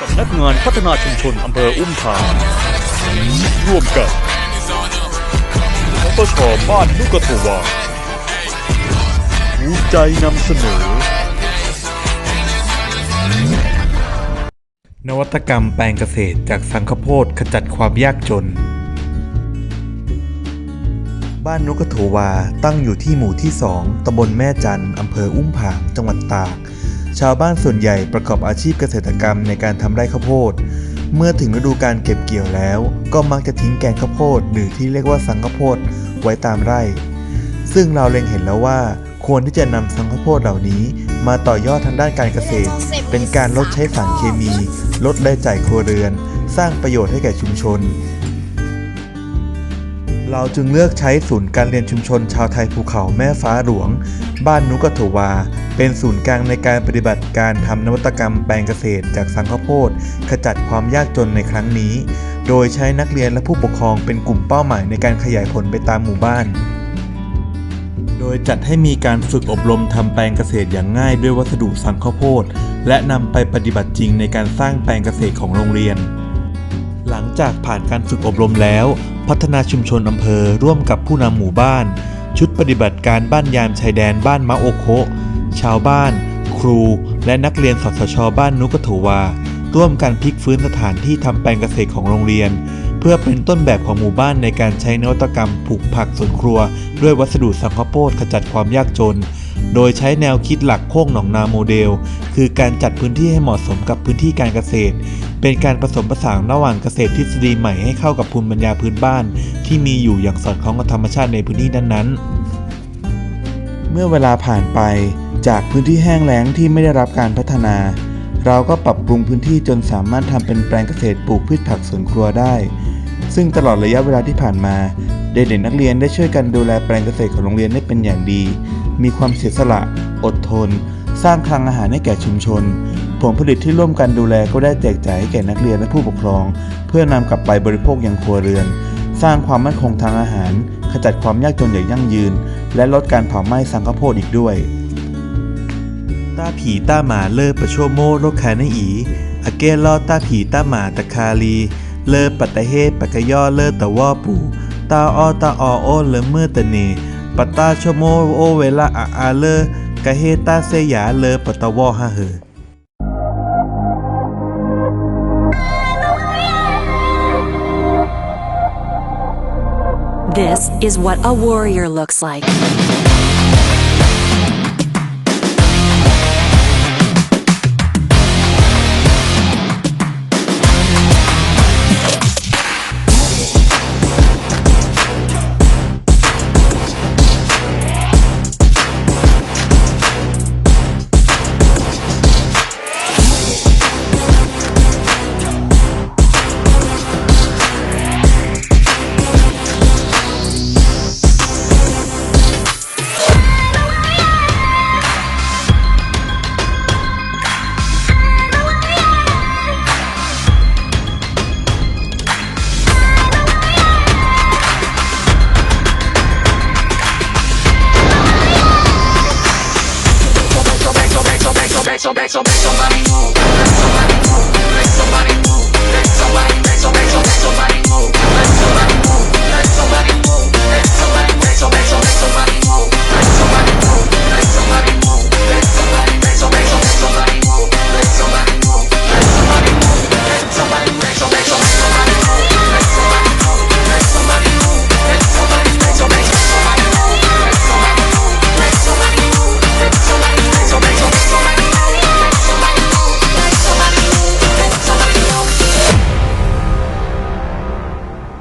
สำนักงานพัฒนาชุมชนอำเภออุ้มผางร่วมกับสปชบ้านนุกทวาภูมิใจนำเสนอ นวัตกรรมแปลงเกษตรจากสังข้าวโพดขจัดความยากจน บ้านนกกระโถวาตั้งอยู่ที่หมู่ที่ 2ตำบลแม่จัน อำเภออุ้มผาง จังหวัดตาก ชาวบ้านส่วนใหญ่ประกอบอาชีพเกษตรกรรมในการทำไร่ข้าวโพด เมื่อถึงฤดูการเก็บเกี่ยวแล้ว ก็มักจะทิ้งแกงข้าวโพด หรือที่เรียกว่าสังข้าวโพดไว้ตามไร่ ซึ่งเราเล็งเห็นแล้วว่า ควรที่จะนำสังข้าวโพดเหล่านี้ มาต่อยอดทางด้านการเกษตร เป็นการลดใช้สารเคมี ลดรายจ่ายครัวเรือน สร้างประโยชน์ให้แก่ชุมชน เราจึงเลือกใช้ศูนย์การเรียนชุมชนชาวไทยภูเขาแม่ฟ้าหลวง บ้านนุกะโถวา เป็นศูนย์กลางในการปฏิบัติการทำนวัตกรรมแปลงเกษตร จากสังข้าวโพดขจัดความยากจนในครั้งนี้ โดยใช้นักเรียนและผู้ปกครองเป็นกลุ่มเป้าหมายในการขยายผลไปตามหมู่บ้าน โดยจัดให้มีการฝึกอบรมทำแปลงเกษตรอย่างง่ายด้วยวัสดุสังข้าวโพด และนำไปปฏิบัติจริงในการสร้างแปลงเกษตรของโรงเรียน หลังจากผ่านการฝึกอบรมแล้ว พัฒนาชุมชนอำเภอร่วมกับผู้นำหมู่บ้าน ชุดปฏิบัติการบ้านยามชายแดนบ้านมะโอโคะชาวบ้าน ครู และนักเรียนสสชบ้านนุกะโถวา ร่วมกันพลิกฟื้นสถานที่ทำแปลงเกษตรของโรงเรียน เพื่อเป็นต้นแบบของหมู่บ้านในการใช้นวัตกรรมปลูกผักสวนครัว ด้วยวัสดุสังข้าวโพดขจัดความยากจน โดยใช้แนวคิดหลักโคกหนองนาโมเดล คือการจัดพื้นที่ให้เหมาะสมกับพื้นที่การเกษตร เป็นการผสมผสานระหว่างเกษตรทฤษฎีใหม่ให้เข้ากับภูมิปัญญาพื้นบ้าน ที่มีอยู่อย่างสอดคล้องกับธรรมชาติในพื้นที่นั้นๆ เมื่อเวลาผ่านไปจากพื้นที่แห้งแล้งที่ไม่ได้รับการพัฒนา เราก็ปรับปรุงพื้นที่จนสามารถทำเป็นแปลงเกษตรปลูกพืชผักสวนครัวได้ ซึ่งตลอดระยะเวลาที่ผ่านมา เด็กๆนักเรียนได้ช่วยกันดูแลแปลงเกษตรของโรงเรียนได้เป็นอย่างดี มีความเสียสละ อดทน สร้างคลังอาหารให้แก่ชุมชน ผลผลิตที่ร่วมกันดูแลก็ได้แจกจ่ายให้แก่นักเรียนและผู้ปกครอง เพื่อนำกลับไปบริโภคอยังครัวเรือน สร้างความมั่นคงทางอาหาร ขจัดความยากจนอย่างยั่งยืน และลดการเผาไหม้สังข้าวโพดอีกด้วยต้าผีต้าหมาเลอประโชโมโลคานอีอาเกลอต้าผีต้าหมาตะคาลี เลอปัตตะเฮปะกยอเลอตะวอปู ตาออตาออโอเลเมื่อตะเนปตาชโมโอเวลาอาอาเลกะเฮตาเซยาเลปตะวอฮะเฮ This is what a warrior looks like. so bad, so bad, so bad, so back.